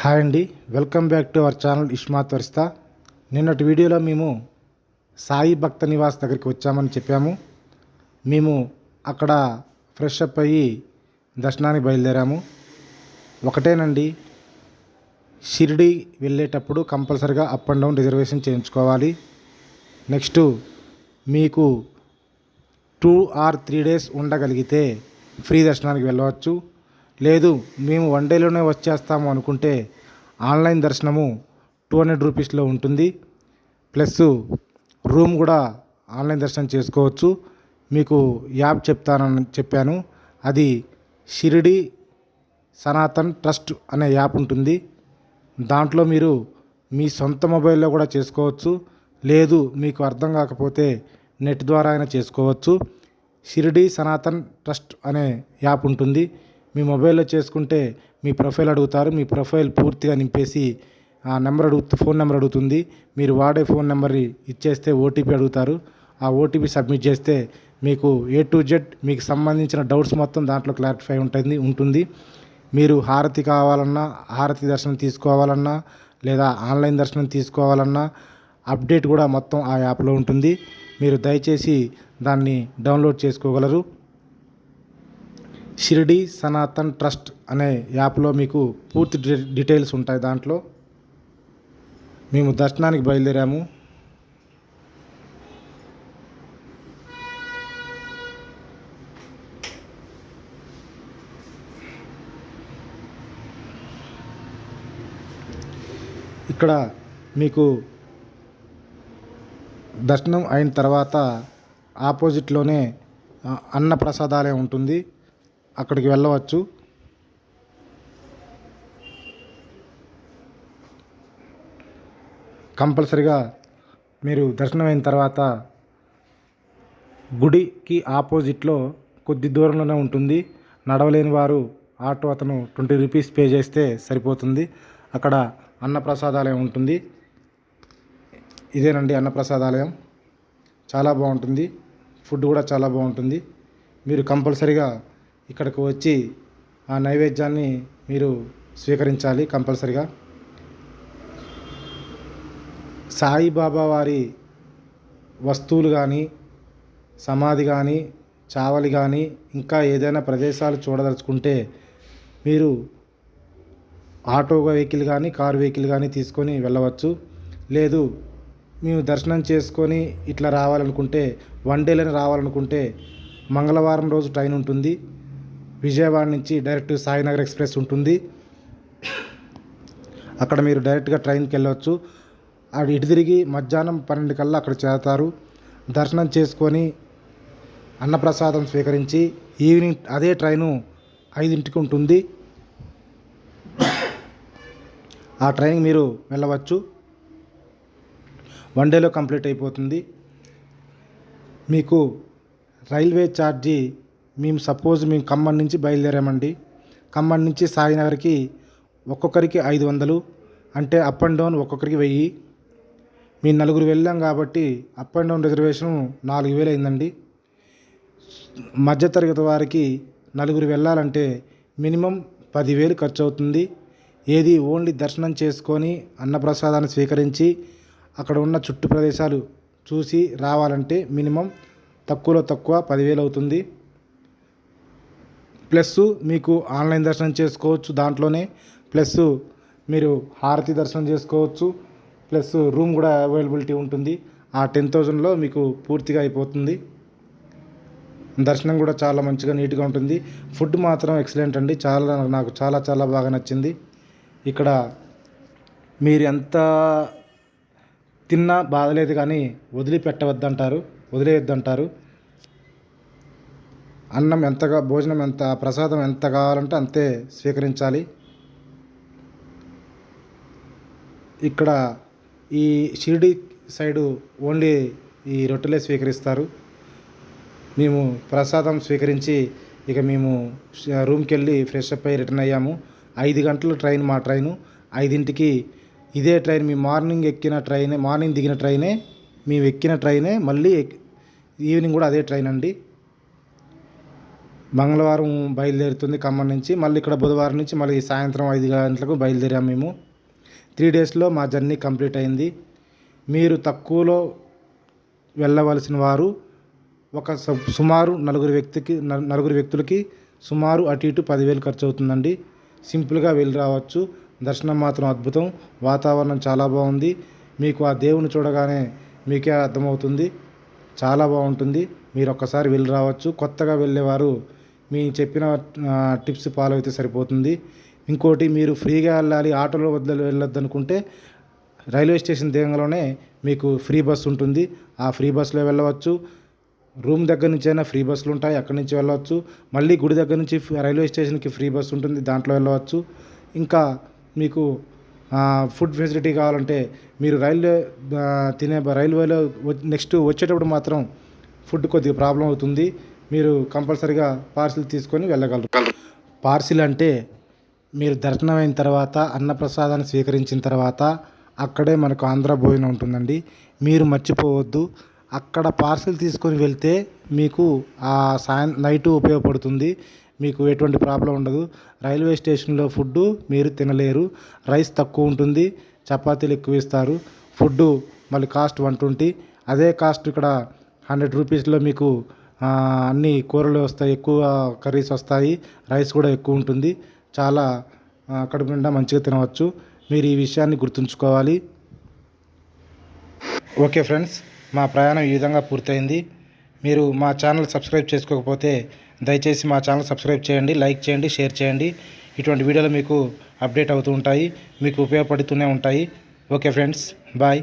Hi అండి welcome back to our channel ఇష్మాత్ వర్స్తా నిన్నటి వీడియోలో మేము సాయి భక్త నివాస్ దగ్గరికి వచ్చామని చెప్పాము. మేము అక్కడ ఫ్రెష్ అప్ అయ్యి దర్శనానికి బయలుదేరాము. ఒకటేనండి షిరిడి వెళ్ళేటప్పుడు కంపల్సరిగా అప్ అండ్ డౌన్ రిజర్వేషన్ చేయించుకోవాలి. నెక్స్ట్ మీకు టూ ఆర్ త్రీ డేస్ ఉండగలిగితే ఫ్రీ దర్శనానికి వెళ్ళవచ్చు. లేదు మేము వన్ డేలోనే వచ్చేస్తాము అనుకుంటే ఆన్లైన్ దర్శనము టూ హండ్రెడ్ రూపీస్లో ఉంటుంది. ప్లస్ రూమ్ కూడా ఆన్లైన్ దర్శనం చేసుకోవచ్చు. మీకు యాప్ చెప్తానని చెప్పాను. అది షిరిడి సనాతన్ ట్రస్ట్ అనే యాప్ ఉంటుంది. దాంట్లో మీరు మీ సొంత మొబైల్లో కూడా చేసుకోవచ్చు. లేదు మీకు అర్థం కాకపోతే నెట్ ద్వారా అయినా చేసుకోవచ్చు. షిరిడి సనాతన్ ట్రస్ట్ అనే యాప్ ఉంటుంది. మీ మొబైల్లో చేసుకుంటే మీ ప్రొఫైల్ అడుగుతారు మీ ప్రొఫైల్ పూర్తిగా నింపేసి ఆ నెంబర్ అడుగు ఫోన్ నెంబర్ అడుగుతుంది. మీరు వాడే ఫోన్ నెంబర్ ఇచ్చేస్తే ఓటీపీ అడుగుతారు. ఆ ఓటీపీ సబ్మిట్ చేస్తే మీకు ఏ టు జెడ్ మీకు సంబంధించిన డౌట్స్ మొత్తం దాంట్లో క్లారిఫై ఉంటుంది ఉంటుంది. మీరు హారతి కావాలన్నా హారతి దర్శనం తీసుకోవాలన్నా లేదా ఆన్లైన్ దర్శనం తీసుకోవాలన్నా అప్డేట్ కూడా మొత్తం ఆ యాప్లో ఉంటుంది. మీరు దయచేసి దాన్ని డౌన్లోడ్ చేసుకోగలరు. షిరిడి సనాతన్ ట్రస్ట్ అనే యాప్లో మీకు పూర్తి డీటెయిల్స్ ఉంటాయి దాంట్లో. మేము దర్శనానికి బయలుదేరాము. ఇక్కడ మీకు దర్శనం అయిన తర్వాత ఆపోజిట్లోనే అన్నప్రసాదాలయం ఉంటుంది. అక్కడికి వెళ్ళవచ్చు. కంపల్సరిగా మీరు దర్శనం అయిన తర్వాత గుడికి ఆపోజిట్లో కొద్ది దూరంలోనే ఉంటుంది. నడవలేని వారు ఆటో అతను ట్వంటీ రూపీస్ పే చేస్తే సరిపోతుంది. అక్కడ అన్నప్రసాదాలయం ఉంటుంది. ఇదేనండి అన్నప్రసాదాలయం. చాలా బాగుంటుంది. ఫుడ్ కూడా చాలా బాగుంటుంది. మీరు కంపల్సరిగా ఇక్కడికి వచ్చి ఆ నైవేద్యాన్ని మీరు స్వీకరించాలి కంపల్సరిగా. సాయిబాబా వారి వస్తువులు కానీ సమాధి కానీ చావలి కానీ ఇంకా ఏదైనా ప్రదేశాలు చూడదలుచుకుంటే మీరు ఆటో వెహికల్ కానీ కారు వెహికల్ కానీ తీసుకొని వెళ్ళవచ్చు. లేదు మేము దర్శనం చేసుకొని ఇట్లా రావాలనుకుంటే వన్ డేలోనే రావాలనుకుంటే మంగళవారం రోజు ట్రైన్ ఉంటుంది. విజయవాడ నుంచి డైరెక్ట్ సాయినగర్ ఎక్స్ప్రెస్ ఉంటుంది. అక్కడ మీరు డైరెక్ట్గా ట్రైన్కి వెళ్ళవచ్చు అటు ఇటు తిరిగి మధ్యాహ్నం పన్నెండు కల్లా అక్కడ చేరతారు. దర్శనం చేసుకొని అన్నప్రసాదం స్వీకరించి ఈవినింగ్ అదే ట్రైను ఐదింటికి ఉంటుంది. ఆ ట్రైన్ మీరు వెళ్ళవచ్చు. వన్ డేలో కంప్లీట్ అయిపోతుంది. మీకు రైల్వే ఛార్జీ మేము సపోజ్ మేము ఖమ్మం నుంచి బయలుదేరామండి. ఖమ్మం నుంచి సాయినగర్కి ఒక్కొక్కరికి ఐదు వందలు అంటే అప్ అండ్ డౌన్ ఒక్కొక్కరికి వెయ్యి. మేము నలుగురు వెళ్ళాం కాబట్టి అప్ అండ్ డౌన్ రిజర్వేషన్ నాలుగు వేలు అయిందండి. మధ్యతరగతి వారికి నలుగురు వెళ్ళాలంటే మినిమం పదివేలు ఖర్చు అవుతుంది ఏది ఓన్లీ దర్శనం చేసుకొని అన్నప్రసాదాన్ని స్వీకరించి అక్కడ ఉన్న చుట్టు ప్రదేశాలు చూసి రావాలంటే మినిమం తక్కువలో తక్కువ పదివేలు అవుతుంది. ప్లస్ మీకు ఆన్లైన్ దర్శనం చేసుకోవచ్చు దాంట్లోనే. ప్లస్ మీరు హారతి దర్శనం చేసుకోవచ్చు. ప్లస్ రూమ్ కూడా అవైలబిలిటీ ఉంటుంది. ఆ టెన్ థౌజండ్లో మీకు పూర్తిగా అయిపోతుంది. దర్శనం కూడా చాలా మంచిగా నీట్గా ఉంటుంది. ఫుడ్ మాత్రం ఎక్సలెంట్ అండి. చాలా నాకు చాలా చాలా బాగా నచ్చింది. ఇక్కడ మీరు ఎంత తిన్నా బాధలేదు కానీ వదిలిపెట్టవద్దంటారు. వదిలేయొద్దంటారు. అన్నం ఎంతగా భోజనం ఎంత ప్రసాదం ఎంత కావాలంటే అంతే స్వీకరించాలి. ఇక్కడ ఈ షిరిడి సైడు ఓన్లీ ఈ రొట్టెలే స్వీకరిస్తారు. మేము ప్రసాదం స్వీకరించి ఇక మేము రూమ్కి వెళ్ళి ఫ్రెష్ అప్ అయ్యి రిటర్న్ అయ్యాము. ఐదు గంటల ట్రైన్ మా ట్రైను. ఐదింటికి ఇదే ట్రైన్ మీ మార్నింగ్ ఎక్కిన ట్రైనే మార్నింగ్ దిగిన ట్రైనే మేము ఎక్కిన ట్రైనే మళ్ళీ ఈవినింగ్ కూడా అదే ట్రైన్ అండి. మంగళవారం బయలుదేరుతుంది ఖమ్మం నుంచి. మళ్ళీ ఇక్కడ బుధవారం నుంచి మళ్ళీ సాయంత్రం ఐదు గంటలకు బయలుదేరాం మేము. త్రీ డేస్లో మా జర్నీ కంప్లీట్ అయింది. మీరు తక్కువలో వెళ్ళవలసిన వారు ఒక సుమారు నలుగురు వ్యక్తికి నలుగురు వ్యక్తులకి సుమారు అటు ఇటు పదివేలు ఖర్చు అవుతుందండి. సింపుల్గా వెళ్ళి రావచ్చు. దర్శనం మాత్రం అద్భుతం. వాతావరణం చాలా బాగుంది. మీకు ఆ దేవుని చూడగానే మీకే అర్థమవుతుంది. చాలా బాగుంటుంది. మీరు ఒక్కసారి వెళ్ళి రావచ్చు. కొత్తగా వెళ్ళేవారు మీ చెప్పిన టిప్స్ ఫాలో అయితే సరిపోతుంది. ఇంకోటి మీరు ఫ్రీగా వెళ్ళాలి ఆటోలో వద్ద వెళ్ళొద్దు అనుకుంటే రైల్వే స్టేషన్ దిగంలోనే మీకు ఫ్రీ బస్ ఉంటుంది. ఆ ఫ్రీ బస్సులో వెళ్ళవచ్చు. రూమ్ దగ్గర నుంచి అయినా ఫ్రీ బస్సులు ఉంటాయి అక్కడి నుంచి వెళ్ళవచ్చు. మళ్ళీ గుడి దగ్గర నుంచి రైల్వే స్టేషన్కి ఫ్రీ బస్సు ఉంటుంది దాంట్లో వెళ్ళవచ్చు. ఇంకా మీకు ఫుడ్ ఫెసిలిటీ కావాలంటే మీరు రైల్వే తినే రైల్వేలో నెక్స్ట్ వచ్చేటప్పుడు మాత్రం ఫుడ్ కొద్దిగా ప్రాబ్లం అవుతుంది. మీరు కంపల్సరీగా పార్సిల్ తీసుకొని వెళ్ళగలరు. పార్సిల్ అంటే మీరు దర్శనం అయిన తర్వాత అన్నప్రసాదాన్ని స్వీకరించిన తర్వాత అక్కడే మనకు ఆంధ్ర భోజనం ఉంటుందండి. మీరు మర్చిపోవద్దు. అక్కడ పార్సిల్ తీసుకొని వెళ్తే మీకు ఆ సాయం నైట్ ఉపయోగపడుతుంది. మీకు ఎటువంటి ప్రాబ్లం ఉండదు. రైల్వే స్టేషన్లో ఫుడ్ మీరు తినలేరు. రైస్ తక్కువ ఉంటుంది. చపాతీలు ఎక్కువ ఇస్తారు. ఫుడ్ మళ్ళీ కాస్ట్ వన్ ట్వంటీ. అదే కాస్ట్ ఇక్కడ హండ్రెడ్ రూపీస్లో మీకు అన్ని కూరలు వస్తాయి ఎక్కువ కర్రీస్ వస్తాయి రైస్ కూడా ఎక్కువ ఉంటుంది. చాలా కడుపు నిండా మంచిగా తినవచ్చు. మీరు ఈ విషయాన్ని గుర్తుంచుకోవాలి. ఓకే ఫ్రెండ్స్ మా ప్రయాణం ఈ విధంగా పూర్తయింది. మీరు మా ఛానల్ సబ్స్క్రైబ్ చేసుకోకపోతే దయచేసి మా ఛానల్ సబ్స్క్రైబ్ చేయండి లైక్ చేయండి షేర్ చేయండి. ఇటువంటి వీడియోలు మీకు అప్డేట్ అవుతూ ఉంటాయి మీకు ఉపయోగపడుతూనే ఉంటాయి. Okay friends bye.